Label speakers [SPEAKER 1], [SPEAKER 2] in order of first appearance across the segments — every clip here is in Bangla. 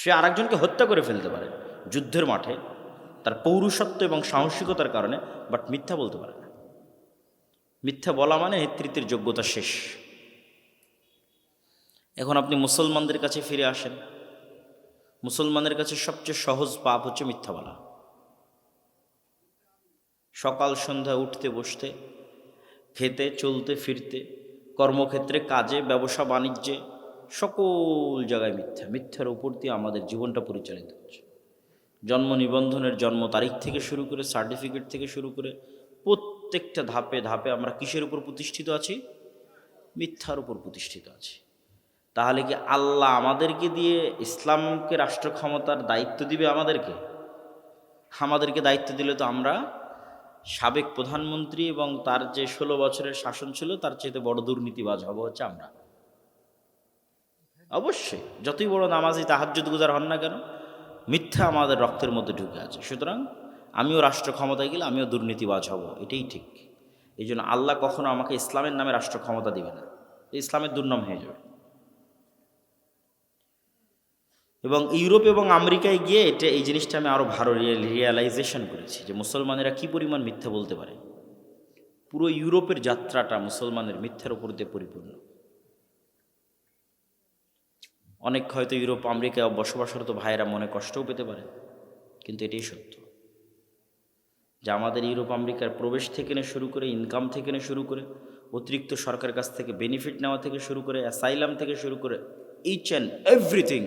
[SPEAKER 1] সে আরেকজনকে হত্যা করে ফেলতে পারে যুদ্ধের মাঠে। তার পৌরুষত্ব এবং সাহসিকতার কারণে বাট মিথ্যা বলতে পারে না। মিথ্যা বলা মানে নেতৃত্বের যোগ্যতা শেষ। এখন আপনি মুসলমানদের কাছে ফিরে আসেন। মুসলমানের কাছে সবচেয়ে সহজ পাপ হচ্ছে মিথ্যা বলা। সকাল, সন্ধ্যা উঠতে, বসতে, খেতে, চলতে, ফিরতে, কর্মক্ষেত্রে, কাজে, ব্যবসা, বাণিজ্যে সকল জায়গায় মিথ্যা। মিথ্যার উপর দিয়ে আমাদের জীবনটা পরিচালিত হচ্ছে। জন্ম নিবন্ধনের জন্ম তারিখ থেকে শুরু করে সার্টিফিকেট থেকে শুরু করে প্রত্যেকটা ধাপে ধাপে আমরা কিসের উপর প্রতিষ্ঠিত আছি? মিথ্যার উপর প্রতিষ্ঠিত আছি। তাহলে কি আল্লাহ আমাদেরকে দিয়ে ইসলামকে রাষ্ট্র ক্ষমতার দায়িত্ব দিবে আমাদেরকে? আমাদেরকে দায়িত্ব দিলে তো আমরা সাবেক প্রধানমন্ত্রী এবং তার যে ষোলো বছরের শাসন ছিল, তার চাইতে বড় দুর্নীতিবাজ হব হচ্ছে আমরা। অবশ্যই, যতই বড় নামাজি তাহাজ্জুদ গুজার হন না কেন, মিথ্যা আমাদের রক্তের মধ্যে ঢুকে আছে। সুতরাং আমিও রাষ্ট্র ক্ষমতায় গেলে আমিও দুর্নীতিবাজ হব, এটাই ঠিক। এই জন্য আল্লাহ কখনো আমাকে ইসলামের নামে রাষ্ট্র ক্ষমতা দিবে না ইসলামের দুর্নাম হয়ে যাবে। এবং ইউরোপ এবং আমেরিকায় গিয়ে এটা, এই জিনিসটা আমি আরও ভালো রিয়েলাইজেশন করেছি যে মুসলমানেরা কি পরিমাণ মিথ্যা বলতে পারে। পুরো ইউরোপের যাত্রাটা মুসলমানের মিথ্যার উপর দিয়ে পরিপূর্ণ। অনেক হয়তো ইউরোপ, আমেরিকায় বসবাসরত ভাইয়েরা মনে কষ্টও পেতে পারে। কিন্তু এটাই সত্য যে আমাদের ইউরোপ, আমেরিকার প্রবেশ থেকে নিয়ে শুরু করে ইনকাম থেকে নিয়ে শুরু করে, অতিরিক্ত সরকারের কাছ থেকে বেনিফিট নেওয়া থেকে শুরু করে অ্যাসাইলাম থেকে শুরু করে ইচ অ্যান্ড এভরিথিং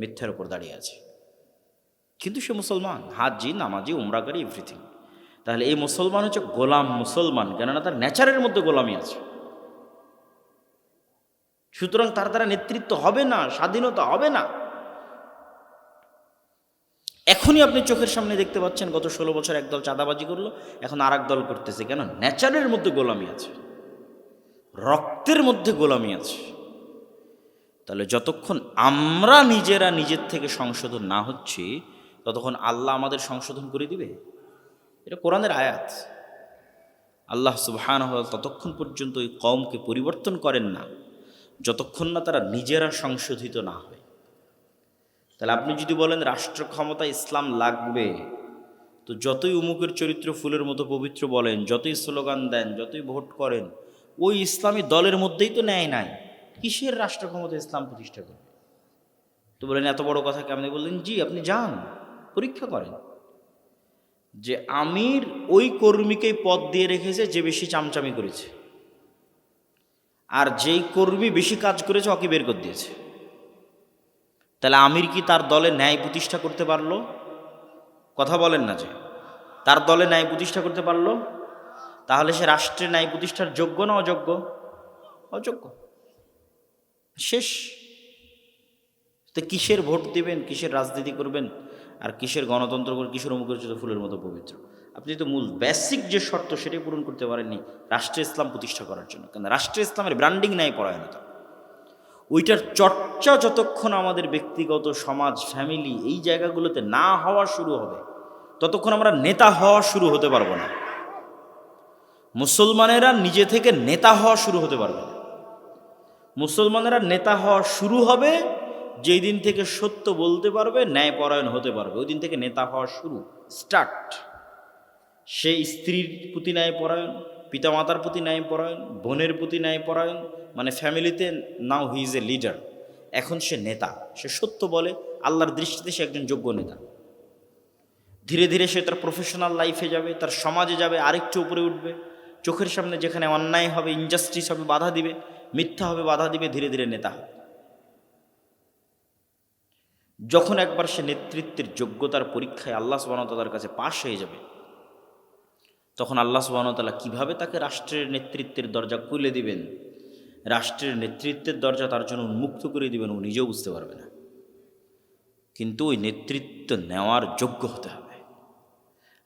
[SPEAKER 1] মিথ্যার উপর দাঁড়িয়ে আছে। কিন্তু সে মুসলমান হাজি নামাজি, উমরাকারী এভরিথিং তাহলে এই মুসলমান হচ্ছে গোলাম মুসলমান, কেননা তার নেচারের মধ্যে গোলামি আছে। সুতরাং তার দ্বারা নেতৃত্ব হবে না, স্বাধীনতা হবে না। এখনই আপনি চোখের সামনে দেখতে পাচ্ছেন, গত ষোলো বছর একদল চাঁদাবাজি করল, এখন আর দল করতেছে। কেন? নেচারের মধ্যে গোলামি আছে। রক্তের মধ্যে গোলামি আছে। তাহলে যতক্ষণ আমরা নিজেরা নিজের থেকে সংশোধন না হচ্ছি, ততক্ষণ আল্লাহ আমাদের সংশোধন করে দিবে? এটা কোরআনের আয়াত। আল্লাহ সুবহান ততক্ষণ পর্যন্ত ওই কমকে পরিবর্তন করেন না। যতক্ষণ না তারা নিজেরা সংশোধিত না হয়। তাহলে আপনি যদি বলেন রাষ্ট্র ক্ষমতা ইসলাম লাগবে, তো যতই উমুকের চরিত্র ফুলের মতো পবিত্র বলেন, যতই স্লোগান দেন, যতই ভোট করেন, ওই ইসলামী দলের মধ্যেই তো ন্যায় নাই। কিসের রাষ্ট্র ক্ষমতা ইসলাম প্রতিষ্ঠা করবে? তো বলেন এত বড় কথা কেমনি বললেন? জি, আপনি যান, পরীক্ষা করেন। যে আমির ওই কর্মীকেই পদ দিয়ে রেখেছে যে বেশি চামচামি করেছে। আর যেই কর্মী বেশি কাজ করেছে, ওকে বের করে দিয়েছে। তাহলে আমির কি তার দলে ন্যায় প্রতিষ্ঠা করতে পারল? কথা বলেন না যে। তার দলে ন্যায় প্রতিষ্ঠা করতে পারল? তাহলে সে রাষ্ট্রের ন্যায় প্রতিষ্ঠার যোগ্য না অযোগ্য? অযোগ্য। শেষ। তো কিসের ভোট দেবেন, কিসের রাজনীতি করবেন, আর কিসের গণতন্ত্র করে কিসের অমুখচিত ফুলের মতো পবিত্র? আপনি তো মূল বেসিক যে শর্ত সেটাই পূরণ করতে পারেননি, রাষ্ট্র ইসলাম প্রতিষ্ঠা করার জন্য। কারণ রাষ্ট্র ইসলামের ব্র্যান্ডিং নেয় পরায়ণতা। ওইটার চর্চা যতক্ষণ আমাদের ব্যক্তিগত, সমাজ ফ্যামিলি এই জায়গাগুলোতে না হওয়া শুরু হবে, ততক্ষণ আমরা নেতা হওয়া শুরু হতে পারব না। মুসলমানেরা নিজে থেকে নেতা হওয়া শুরু হতে পারবে না। মুসলমানেরা নেতা হওয়া শুরু হবে যেই দিন থেকে সত্য বলতে পারবে, ন্যায়পরায়ণ হতে পারবে। ওই দিন থেকে নেতা হওয়া শুরু স্টার্ট সে স্ত্রীর প্রতি ন্যায়পরায়ণ পিতামাতার প্রতি ন্যায়পরায়ণ বোনের প্রতি ন্যায়পরায়ণ মানে ফ্যামিলিতে নাও হি ইজ এ লিডার। এখন সে নেতা, সে সত্য বলে, আল্লাহর দৃষ্টিতে সে একজন যোগ্য নেতা। ধীরে ধীরে সে তার প্রফেশনাল লাইফে যাবে, তার সমাজে যাবে, আরেকটু উপরে উঠবে। চোখের সামনে যেখানে অন্যায় হবে ইনজাস্টিস হবে, বাধা দিবে, মিথ্যা হবে, বাধা দিবে, ধীরে ধীরে নেতা হবে। যখন একবার সে নেতৃত্বের যোগ্যতার পরীক্ষায় আল্লাহ সুবাহতালার কাছে পাশ হয়ে যাবে তখন আল্লাহ সুবাহতালা কীভাবে তাকে রাষ্ট্রের নেতৃত্বের দরজা খুলে দিবেন? রাষ্ট্রের নেতৃত্বের দরজা তার জন্য উন্মুক্ত করে দিবেন, ও নিজেও বুঝতে পারবে না। কিন্তু ওই নেতৃত্ব নেওয়ার যোগ্য হতে হবে।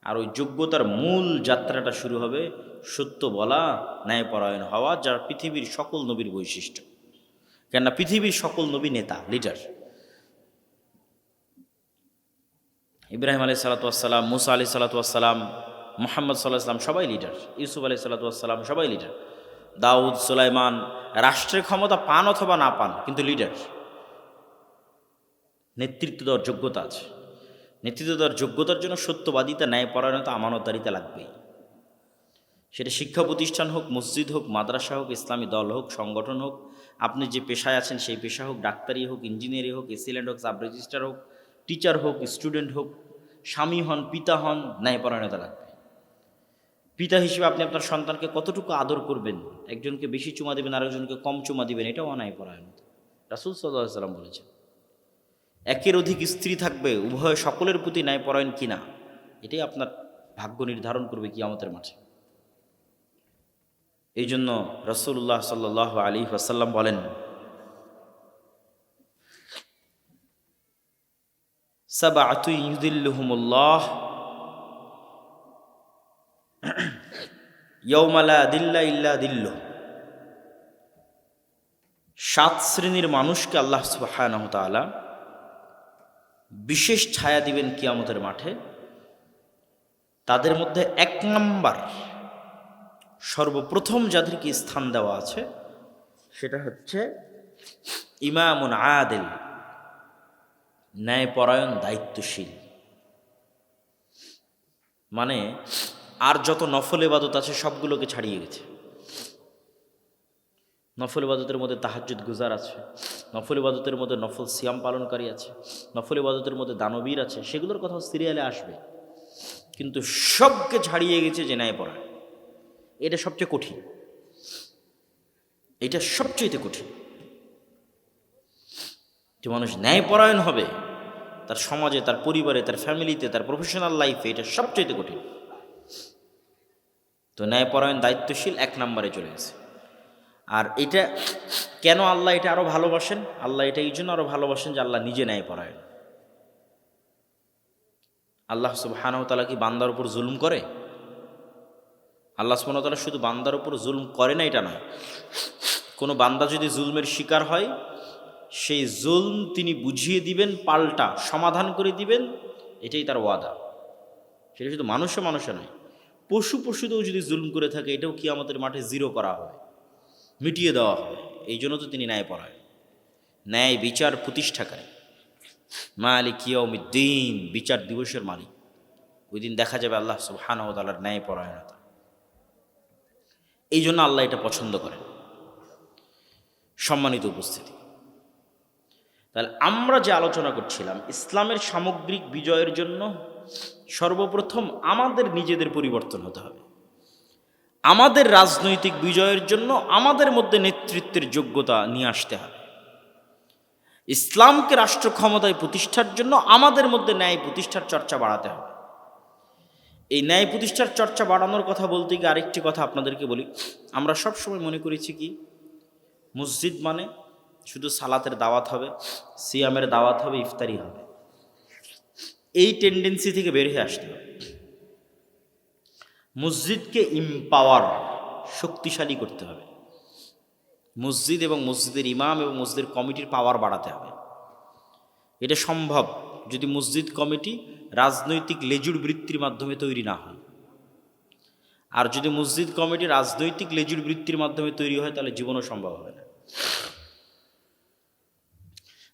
[SPEAKER 1] আর ওই যোগ্যতার মূল যাত্রাটা শুরু হবে সত্য বলা, ন্যায়পরায়ণ হওয়া, যার পৃথিবীর সকল নবীর বৈশিষ্ট্য। কেননা পৃথিবীর সকল নবী নেতা লিডার ইব্রাহিম আলি সালাতাম মুসা আলি সালাতাম মোহাম্মদ সাল্লাহ সাল্লাম সবাই লিডার ইউসুফ আলি সাল্লাতাম সবাই লিডার দাউদ, সুলাইমান, রাষ্ট্রের ক্ষমতা পান অথবা না পান, কিন্তু লিডার নেতৃত্ব দেওয়ার যোগ্যতা আছে। নেতৃত্ব দেওয়ার যোগ্যতার জন্য সত্যবাদিতা, ন্যায়পরায়ণতা, আমানতদারিতা লাগবেই। সেটা শিক্ষা প্রতিষ্ঠান হোক, মসজিদ হোক, মাদ্রাসা হোক, ইসলামী দল হোক, সংগঠন হোক, আপনি যে পেশায় আছেন সেই পেশা হোক, ডাক্তারি হোক, ইঞ্জিনিয়ারিং হোক এসিল্যান্ড হোক, সাব রেজিস্টার হোক, টিচার হোক, স্টুডেন্ট হোক, স্বামী হন, পিতা হন, ন্যায়পরায়ণতা লাগবে। পিতা হিসেবে আপনি আপনার সন্তানকে কতটুকু আদর করবেন? একজনকে বেশি চুমা দেবেন, আরেকজনকে কম চুমা দিবেন এটাও অন্যায়পরায়ণতা রাসুল সাল্লাহ সাল্লাম বলেছেন, একের অধিক স্ত্রী থাকবে, উভয় সকলের প্রতি ন্যায়পরায়ণ কিনা? এটাই আপনার ভাগ্য নির্ধারণ করবে কি আমাদের মাঠে। এই জন্য রসুল্লাহ সাল্লাহ আলী ওয়াসাল্লাম বলেন সাবাতুই ইউদিল্লুহুমুল্লাহ ইয়ৌমালা দিল্লা ইল্লা দিল্ল সাত শ্রেণির মানুষকে আল্লাহ সুবাহ তাআলা বিশেষ ছায়া দিবেন কিয়ামতের মাঠে। তাদের মধ্যে এক নম্বর সর্বপ্রথম যাদেরকে স্থান দেওয়া আছে, সেটা হচ্ছে ইমামুন আদেল, ন্যায়পরায়ণ, দায়িত্বশীল। মানে আর যত নফল ইবাদত আছে সবগুলোকে ছাড়িয়ে গেছে। নফল ইবাদতের মধ্যে তাহাজুদ গুজার আছে, নফল ইবাদতের মধ্যে নফল সিয়াম পালনকারী আছে, নফল ইবাদতের মধ্যে দানবীর আছে, সেগুলোর কথা সিরিয়ালে আসবে। কিন্তু সবকে ছাড়িয়ে গেছে যে ন্যায় পড়া এটা সবচেয়ে কঠিন। এটা সবচেয়ে কঠিন। যে মানুষ ন্যায়পরায়ণ হবে, তার সমাজে, তার পরিবারে, তার ফ্যামিলিতে তার প্রফেশনাল লাইফে এটা সবচেয়ে কঠিন। তো ন্যায়পরায়ণ দায়িত্বশীল এক নম্বরে চলে গেছে। আর এটা কেন আল্লাহ এটা আরও ভালোবাসেন? আল্লাহ এটা এই জন্য আরও ভালোবাসেন যে আল্লাহ নিজে ন্যায়পরায়ণ। আল্লাহ সুবহানাহু তাআলা কি বান্দার উপর জুলুম করে? আল্লাহ সুবহানাহু তাআলা শুধু বান্দার উপর জুলুম করে না, এটা নয়। কোনো বান্দা যদি জুলমের শিকার হয়, সেই জুলম তিনি বুঝিয়ে দিবেন, পাল্টা সমাধান করে দিবেন, এটাই তার ওয়াদা। সেটা শুধু মানুষে মানুষে নয়। পশু পশুতেও যদি জুলুম করে থাকে, এটাও কি আমাদের মাঠে জিরো করা হয়, মিটিয়ে দেওয়া হয়। এই জন্য তো তিনি ন্যায় পড়ায় ন্যায় বিচার প্রতিষ্ঠাকারী। মালিক ইয়ৌমিদ্দিন বিচার দিবসের মালিক। ওই দিন দেখা যাবে আল্লাহ সুবহানাহু ওয়া তাআলার ন্যায় পরায়ণতা। এই জন্য আল্লাহ এটা পছন্দ করেন। সম্মানিত উপস্থিতি। তাহলে আমরা যে আলোচনা করছিলাম, ইসলামের সামগ্রিক বিজয়ের জন্য সর্বপ্রথম আমাদের নিজেদের পরিবর্তন হতে হবে। আমাদের রাজনৈতিক বিজয়ের জন্য আমাদের মধ্যে নেতৃত্বের যোগ্যতা নিয়ে আসতে হবে। ইসলামকে রাষ্ট্র ক্ষমতায় প্রতিষ্ঠার জন্য আমাদের মধ্যে ন্যায় প্রতিষ্ঠার চর্চা বাড়াতে হবে। এই ন্যায় প্রতিষ্ঠার চর্চা বাড়ানোর কথা বলতে গিয়ে আরেকটি কথা আপনাদেরকে বলি। আমরা সব সময় মনে করেছি কি? মসজিদ মানে শুধু সালাতের দাওয়াত হবে, সিয়ামের দাওয়াত হবে, ইফতারি হবে। এই টেন্ডেন্সি থেকে বের হয়ে আসতে হবে। মসজিদকে ইম্পাওয়ার শক্তিশালী করতে হবে। মসজিদ এবং মসজিদের ইমাম এবং মসজিদের কমিটির পাওয়ার বাড়াতে হবে। এটা সম্ভব যদি মসজিদ কমিটি রাজনৈতিক লেজুর বৃত্তির মাধ্যমে তৈরি না হয়। আর যদি মসজিদ কমিটি রাজনৈতিক লেজুর বৃত্তির মাধ্যমে তৈরি হয়, তাহলে জীবনও সম্ভব হবে না।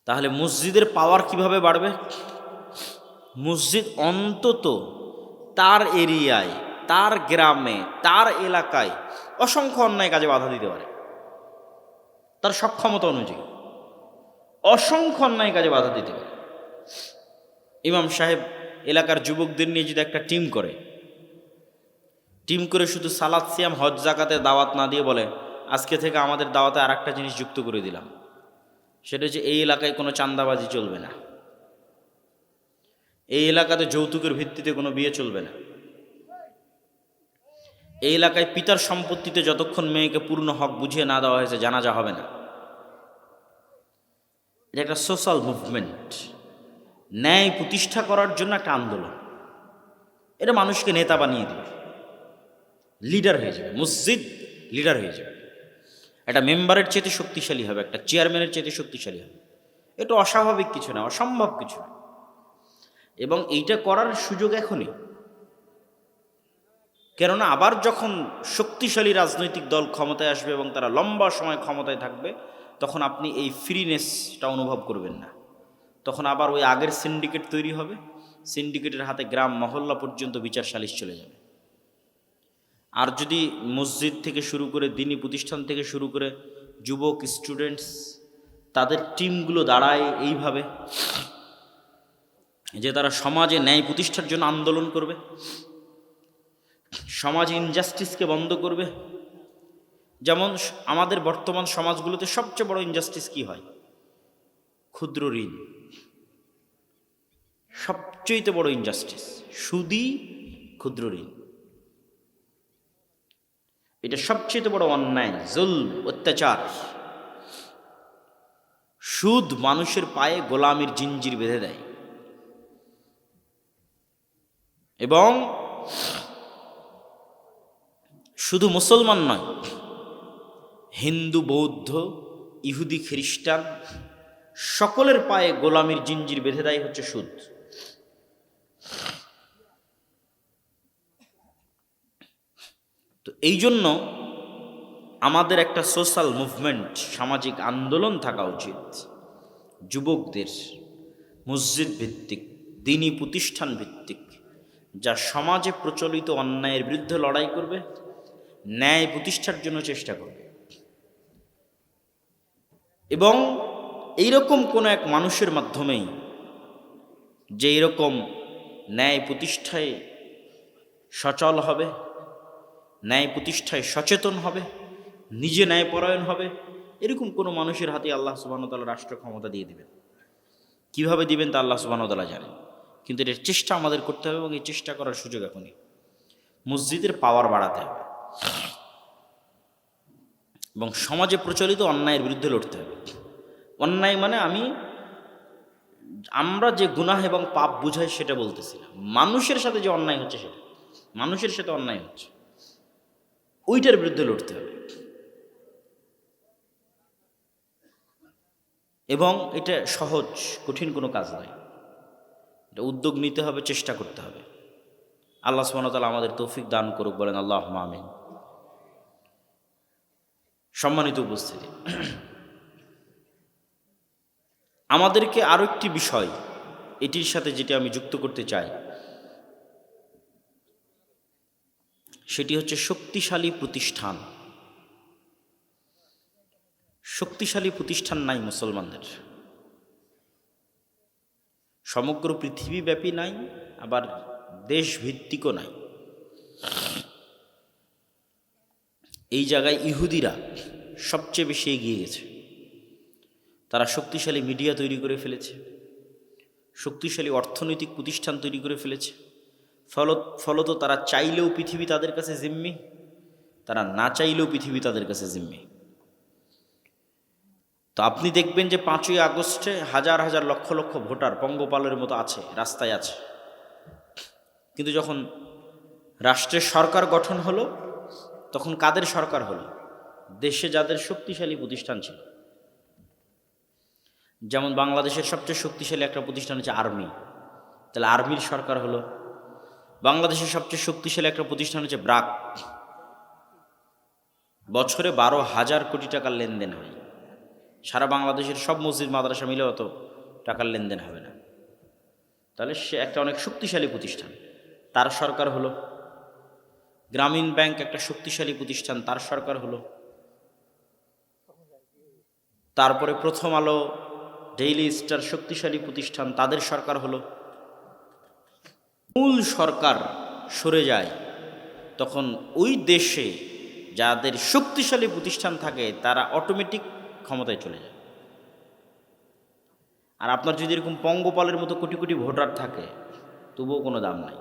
[SPEAKER 1] তাহলে মসজিদের পাওয়ার কীভাবে বাড়বে? মসজিদ অন্তত তার এরিয়ায়, তার গ্রামে, তার এলাকায় অসংখ্য অন্যায় কাজে বাধা দিতে পারে। তার সক্ষমতা অনুযায়ী অসংখ্য অন্যায় কাজে বাধা দিতে পারে। ইমাম সাহেব এলাকার যুবকদের নিয়ে যদি একটা টিম করে টিম করে শুধু সালাদ, সিয়াম, হজ জাকাতে দাওয়াত না দিয়ে বলে, আজকে থেকে আমাদের দাওয়াতে আর একটা জিনিস যুক্ত করে দিলাম। সেটা হচ্ছে এই এলাকায় কোনো চান্দাবাজি চলবে না। এই এলাকাতে যৌতুকের ভিত্তিতে কোনো বিয়ে চলবে না। এই এলাকায় পিতার সম্পত্তিতে যতক্ষণ মেয়েকে পূর্ণ হক বুঝিয়ে না দেওয়া হয়েছে, জানাজা হবে না। এটা একটা সোশ্যাল মুভমেন্ট। ন্যায় প্রতিষ্ঠা করার জন্য একটা আন্দোলন। এটা মানুষকে নেতা বানিয়ে দেবে। লিডার হয়ে যাবে, মসজিদ লিডার হয়ে যাবে। একটা মেম্বারের চেয়ে শক্তিশালী হবে, একটা চেয়ারম্যানের চেয়ে শক্তিশালী হবে। এটা অস্বাভাবিক কিছু না, অসম্ভব কিছু না। এবং এইটা করার সুযোগ এখনই। কেননা আবার যখন শক্তিশালী রাজনৈতিক দল ক্ষমতায় আসবে এবং তারা লম্বা সময় ক্ষমতায় থাকবে, তখন আপনি এই ফ্রিনেসটা অনুভব করবেন না। তখন আবার ওই আগের সিন্ডিকেট তৈরি হবে সিন্ডিকেটের হাতে গ্রাম মহল্লা পর্যন্ত বিচার সালিশ চলে যাবে। আর যদি মসজিদ থেকে শুরু করে, দিনী প্রতিষ্ঠান থেকে শুরু করে, যুবক স্টুডেন্টস তাদের টিমগুলো দাঁড়ায় এইভাবে যে তারা সমাজে ন্যায় প্রতিষ্ঠার জন্য আন্দোলন করবে, সমাজ ইনজাস্টিসকে বন্ধ করবে। যেমন আমাদের বর্তমান সমাজগুলোতে সবচেয়ে বড় ইনজাস্টিস কি হয়? ক্ষুদ্র ঋণ। সবচেয়ে বড় ইনজাস্টিস সুদি ক্ষুদ্র ঋণ। এটা সবচেয়ে বড় অন্যায় জুল অত্যাচার। সুদ মানুষের পায়ে গোলামির জিঞ্জির বেঁধে দেয়। এবং শুধু মুসলমান নয়, হিন্দু, বৌদ্ধ, ইহুদি, খ্রিস্টান, সকলের পায়ে গোলামির জিঞ্জির বেঁধে দেয় হচ্ছে সুদ। তো এই জন্য আমাদের একটা সোশ্যাল মুভমেন্ট, সামাজিক আন্দোলন থাকা উচিত। যুবকদের, মসজিদ ভিত্তিক, দিনী প্রতিষ্ঠান ভিত্তিক যা সমাজে প্রচলিত অন্যায়ের বিরুদ্ধে লড়াই করবে, ন্যায় প্রতিষ্ঠার জন্য চেষ্টা করবে। এবং এইরকম কোনো এক মানুষের মাধ্যমেই যে এরকম ন্যায় প্রতিষ্ঠায় সচল হবে, ন্যায় প্রতিষ্ঠায় সচেতন হবে, নিজে ন্যায়পরায়ণ হবে, এরকম কোনো মানুষের হাতে আল্লাহ সুবাহতাল্লাহ রাষ্ট্র ক্ষমতা দিয়ে দিবেন। কীভাবে দিবেন তা আল্লাহ সুবাহতাল্লাহ জানেন। কিন্তু এটার চেষ্টা আমাদের করতে হবে এবং এই চেষ্টা করার সুযোগ এখনই। মসজিদের পাওয়ার বাড়াতে হবে। এবং সমাজে প্রচলিত অন্যায়ের বিরুদ্ধে লড়তে হবে। অন্যায় মানে আমি, আমরা যে গুনাহ এবং পাপ বুঝাই সেটা বলতেছি মানুষের সাথে যে অন্যায় হচ্ছে সেটা। মানুষের সাথে অন্যায় হচ্ছে। ওইটার বিরুদ্ধে লড়তে হবে। এবং এটা সহজ, কঠিন কোনো কাজ নয়। এটা উদ্যোগ নিতে হবে, চেষ্টা করতে হবে। আল্লাহ সুবাহতাল আমাদের তৌফিক দান করুক, বলেন আল্লাহ আমিন। সম্মানিত উপস্থিতি। আমাদেরকে আরও একটি বিষয়, এটির সাথে যেটি আমি যুক্ত করতে চাই, সেটি হচ্ছে শক্তিশালী প্রতিষ্ঠান। শক্তিশালী প্রতিষ্ঠান নাই মুসলমানদের। সমগ্র পৃথিবীব্যাপী নাই, আবার দেশভিত্তিকও নাই। এই জায়গায় ইহুদিরা সবচেয়ে বেশি এগিয়ে গেছে। তারা শক্তিশালী মিডিয়া তৈরি করে ফেলেছে, শক্তিশালী অর্থনৈতিক প্রতিষ্ঠান তৈরি করে ফেলেছে। ফলত ফলত তারা চাইলেও পৃথিবী তাদের কাছে জিম্মি, তারা না চাইলেও পৃথিবী তাদের কাছে জিম্মি। তো আপনি দেখবেন যে পাঁচই আগস্টে হাজার হাজার লক্ষ লক্ষ ভোটার পঙ্গপালের মতো আছে, রাস্তায় আছে। কিন্তু যখন রাষ্ট্রের সরকার গঠন হলো, তখন কাদের সরকার হলো? দেশে যাদের শক্তিশালী প্রতিষ্ঠান ছিল। যেমন বাংলাদেশের সবচেয়ে শক্তিশালী একটা প্রতিষ্ঠান হচ্ছে আর্মি। তাহলে আর্মির সরকার হলো। বাংলাদেশের সবচেয়ে শক্তিশালী একটা প্রতিষ্ঠান হচ্ছে ব্রাক। বছরে বারো হাজার কোটি টাকার লেনদেন হয়। সারা বাংলাদেশের সব মসজিদ মাদ্রাসা মিলে অত টাকার লেনদেন হবে না। তাহলে সে একটা অনেক শক্তিশালী প্রতিষ্ঠান। তার সরকার হলো। গ্রামীণ ব্যাংক একটা শক্তিশালী প্রতিষ্ঠান, তার সরকার হলো। তারপরে প্রথম আলো, ডেইলি স্টার শক্তিশালী প্রতিষ্ঠান, তাদের সরকার হলো। মূল সরকার সরে যায়, তখন ওই দেশে যাদের শক্তিশালী প্রতিষ্ঠান থাকে, তারা অটোমেটিক ক্ষমতায় চলে যায়। আর আপনার যদি এরকম পঙ্গপালের মতো কোটি কোটি ভোটার থাকে, তবুও কোনো দাম নাই।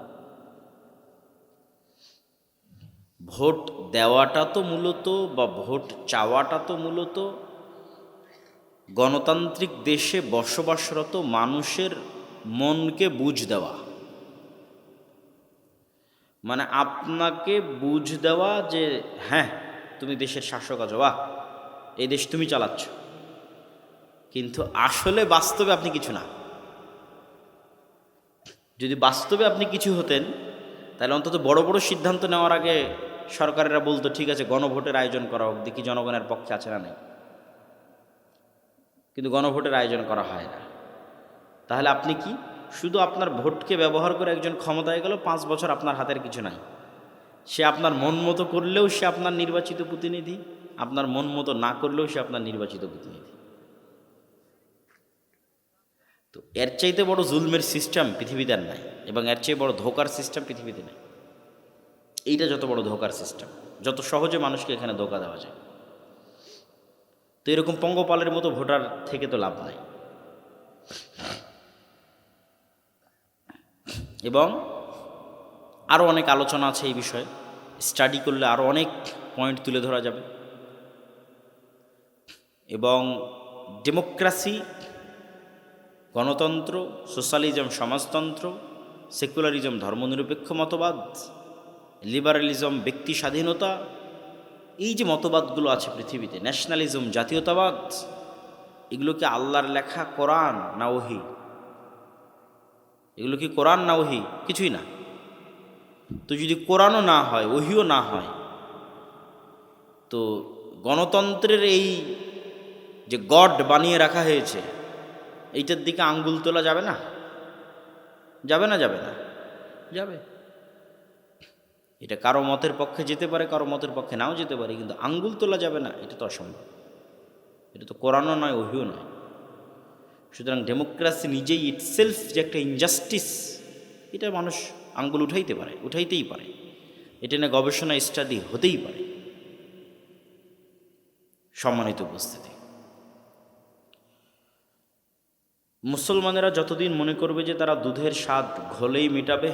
[SPEAKER 1] ভোট দেওয়াটা তো মূলত বা ভোট চাওয়াটা তো মূলত গণতান্ত্রিক দেশে বসবাসরত মানুষের মনকে বুঝ দেওয়া। মানে আপনাকে বুঝ দেওয়া যে হ্যাঁ তুমি দেশের শাসক আছো, বাহ। এই দেশ তুমি চালাচ্ছ। কিন্তু আসলে বাস্তবে আপনি কিছু না। যদি বাস্তবে আপনি কিছু হতেন, তাহলে অন্তত বড় বড় সিদ্ধান্ত নেওয়ার আগে সরকারেরা বলতো, ঠিক আছে, গণভোটের আয়োজন করা হোক, দেখি জনগণের পক্ষে আছে না নেই। কিন্তু গণভোটের আয়োজন করা হয় না। তাহলে আপনি কি শুধু আপনার ভোটকে ব্যবহার করে একজন ক্ষমতায় গেল, পাঁচ বছর আপনার হাতের কিছু নাই? সে আপনার মন মতো করলেও সে আপনার নির্বাচিত প্রতিনিধি, আপনার মন মতো না করলেও সে আপনার নির্বাচিত প্রতিনিধি। তো এর চাইতে বড় জুলমের সিস্টেম পৃথিবীতে আর নাই, এবং এর চেয়ে বড় ধোকার সিস্টেম পৃথিবীতে নেই। এইটা যত বড় ধোকার সিস্টেম যত সহজে মানুষকে এখানে ধোকা দেওয়া যায়। তো এরকম পঙ্গপালের মতো ভোটার থেকে তো লাভ নাই। এবং আরও অনেক আলোচনা আছে এই বিষয়ে। স্টাডি করলে আরও অনেক পয়েন্ট তুলে ধরা যাবে। এবং ডেমোক্রাসি গণতন্ত্র সোশ্যালিজম সমাজতন্ত্র সেকুলারিজম ধর্মনিরপেক্ষ মতবাদ লিবারালিজম ব্যক্তি স্বাধীনতা, এই যে মতবাদগুলো আছে পৃথিবীতে ন্যাশনালিজম জাতীয়তাবাদ এগুলো কি আল্লাহর লেখা কোরআন না ওহি? এগুলো কি কোরআন না ওহি? কিছুই না। তো যদি কোরআনও না হয়, ওহিও না হয়, তো গণতন্ত্রের এই যে গড বানিয়ে রাখা হয়েছে, এইটার দিকে আঙ্গুল তোলা যাবে না? যাবে না যাবে না? যাবে। এটা কারও মতের পক্ষে যেতে পারে, কারও মতের পক্ষে নাও যেতে পারে, কিন্তু আঙ্গুল তোলা যাবে না, এটা তো অসম্ভব। এটা তো কোরআনও নয়, ওহিও নয়। সুতরাং ডেমোক্রেসি নিজেই ইটসেলফ যে একটা ইনজাস্টিস এটা মানুষ আঙ্গুল উঠাইতে পারে, উঠাইতেই পারে। এটা নিয়ে গবেষণা স্টাডি হতেই পারে। সম্মানিত উপস্থিতি। মুসলমানেরা যতদিন মনে করবে যে তারা দুধের স্বাদ ঘোলেই মেটাবে,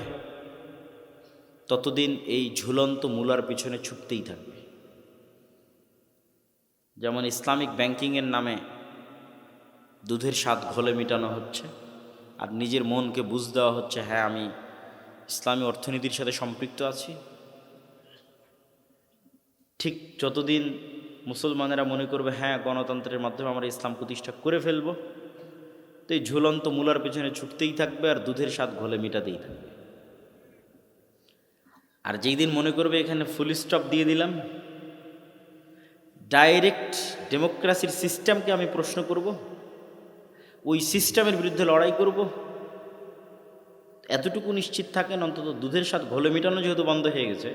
[SPEAKER 1] ততদিন এই ঝুলন্ত মূলার পিছনে ছুটতেই থাকবে। যেমন ইসলামিক ব্যাংকিংয়ের নামে দুধের স্বাদ ঘোলে মেটানো হচ্ছে, আর নিজের মনকে বুঝ দেওয়া হচ্ছে হ্যাঁ আমি ইসলামী অর্থনীতির সাথে সম্পৃক্ত আছি। ঠিক যতদিন মুসলমানেরা মনে করবে হ্যাঁ গণতন্ত্রের মাধ্যমে আমরা ইসলাম প্রতিষ্ঠা করে ফেলব, তো এই ঝুলন্ত মূলার পেছনে ছুটতেই থাকবে আর দুধের স্বাদ ঘোলে মেটাতেই থাকবে। আর যেই দিন মনে করবে, এখানে ফুল স্টপ দিয়ে দিলাম ডাইরেক্ট ডেমোক্রেসির সিস্টেমকে আমি প্রশ্ন করব, ওই সিস্টেমের বিরুদ্ধে লড়াই করব এতটুকু নিশ্চিত থাকেন, অন্তত দুধের স্বাদ ঘোলে মেটানো যেহেতু বন্ধ হয়ে গেছে,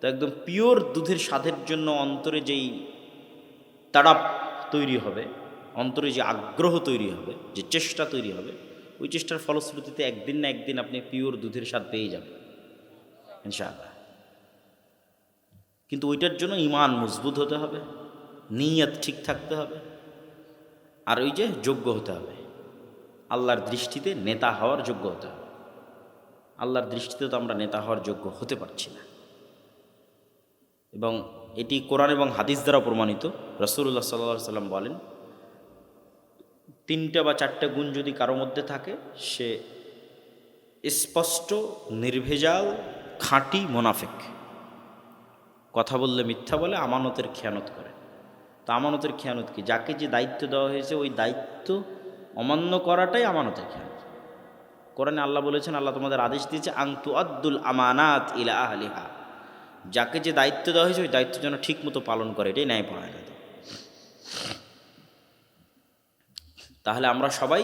[SPEAKER 1] তো একদম পিওর দুধের স্বাদের জন্য অন্তরে যেই তাড়াপ তৈরি হবে, অন্তরে যে আগ্রহ তৈরি হবে, যে চেষ্টা তৈরি হবে, ওই চেষ্টার ফলশ্রুতিতে একদিন না একদিন আপনি পিওর দুধের স্বাদ পেয়ে যাবেন, ইনশাআল্লাহ। কিন্তু ওইটার জন্য ইমান মজবুত হতে হবে, নিয়ত ঠিক থাকতে হবে, আর ওই যে যোগ্য হতে হবে। আল্লাহর দৃষ্টিতে নেতা হওয়ার যোগ্য হতে হবে। আল্লাহর দৃষ্টিতে তো আমরা নেতা হওয়ার যোগ্য হতে পারছি না। এবং এটি কোরআন এবং হাদিস দ্বারা প্রমাণিত। রসুল্লাহ সাল্লা সাল্লাম বলেন, তিনটা বা চারটা গুণ যদি কারও মধ্যে থাকে, সে স্পষ্ট, নির্ভেজাল, খাঁটি মোনাফেক। কথা বললে মিথ্যা বলে আমানতের খেয়ানত করে। তা আমানতের খেয়ানত কি? যাকে যে দায়িত্ব দেওয়া হয়েছে, ওই দায়িত্ব অমান্য করাটাই আমানতের খেয়ানত কোরআনে আল্লাহ বলেছেন, আল্লাহ তোমাদের আদেশ দিয়েছে আংতু আব্দুল আমানাত ইলা আহলিহা। যাকে যে দায়িত্ব দেওয়া হয়েছে, ওই দায়িত্ব যেন ঠিক মতো পালন করে, এটাই ন্যায় পড়ায় তাহলে আমরা সবাই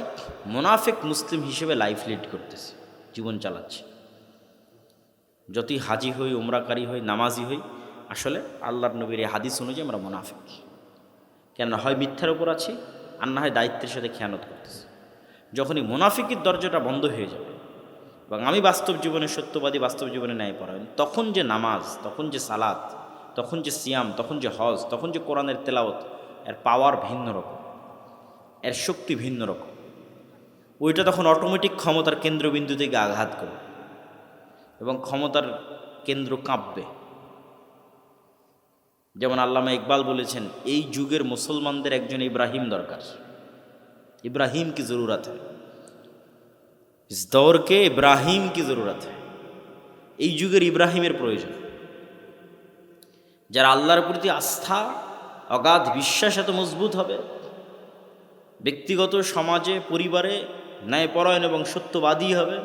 [SPEAKER 1] মোনাফেক মুসলিম হিসেবে লাইফ লিড করতেছি, জীবন চালাচ্ছি। যতই হাজি হই, উমরাকারী হই, নামাজি হই, আসলে আল্লাহর নবীর এই হাদিস অনুযায়ী আমরা মোনাফেক। কেন হয় মিথ্যার উপর আছি আর না হয় দায়িত্বের সাথে খেয়ানত করতেছে। যখনই মোনাফিকের দরজাটা বন্ধ হয়ে যাবে এবং আমি বাস্তব জীবনে সত্যবাদী, বাস্তব জীবনে ন্যায় পড়াবেন তখন যে নামাজ, তখন যে সালাত, তখন যে সিয়াম, তখন যে হজ, তখন যে কোরআনের তেলাওত এর পাওয়ার ভিন্ন রকম, এর শক্তি ভিন্ন রকম। ওইটা তখন অটোমেটিক ক্ষমতার কেন্দ্রবিন্দু থেকে আঘাত করবে এবং ক্ষমতার কেন্দ্র কাঁপবে। যেমন আল্লামা ইকবাল বলেছেন, এই যুগের মুসলমানদের একজন ইব্রাহিম দরকার। ইব্রাহিম কি জরুরত? ইস দৌরকে ইব্রাহিম কি জরুরত? এই যুগের ইব্রাহিমের প্রয়োজন। যারা আল্লাহর প্রতি আস্থা, অগাধ বিশ্বাস এত মজবুত হবে, ব্যক্তিগত সমাজে, পরিবারে ন্যায়পরায়ণ এবং সত্যবাদী হবে,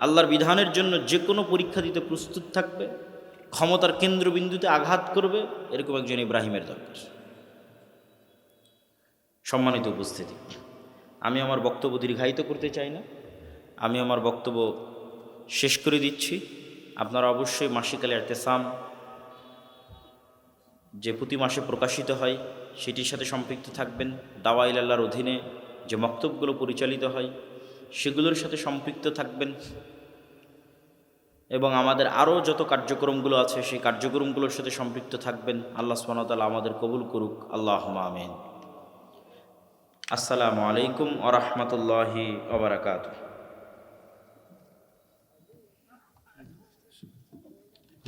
[SPEAKER 1] আল্লাহর বিধানের জন্য যে কোনো পরীক্ষা দিতে প্রস্তুত থাকবে ক্ষমতার কেন্দ্রবিন্দুতে আঘাত করবে, এরকম একজন ইব্রাহিমের দরকার। সম্মানিত উপস্থিতি, আমি আমার বক্তব্য দীর্ঘায়িত করতে চাই না। আমি আমার বক্তব্য শেষ করে দিচ্ছি। আপনারা অবশ্যই মাসিকালে এতেসাম, যে প্রতি মাসে প্রকাশিত হয়, সেটির সাথে সম্পৃক্ত থাকবেন। দাওয়াইল আল্লাহর অধীনে যে মক্তবগুলো পরিচালিত হয়, সেগুলোর সাথে সম্পৃক্ত থাকবেন। এবং আমাদের আরও যত কার্যক্রমগুলো আছে, সেই কার্যক্রমগুলোর সাথে সম্পৃক্ত থাকবেন। আল্লাহ সুবহানাহু আমাদের কবুল করুক। আল্লাহ আমিন। আসসালামু আলাইকুম আ রহমতুল্লাহি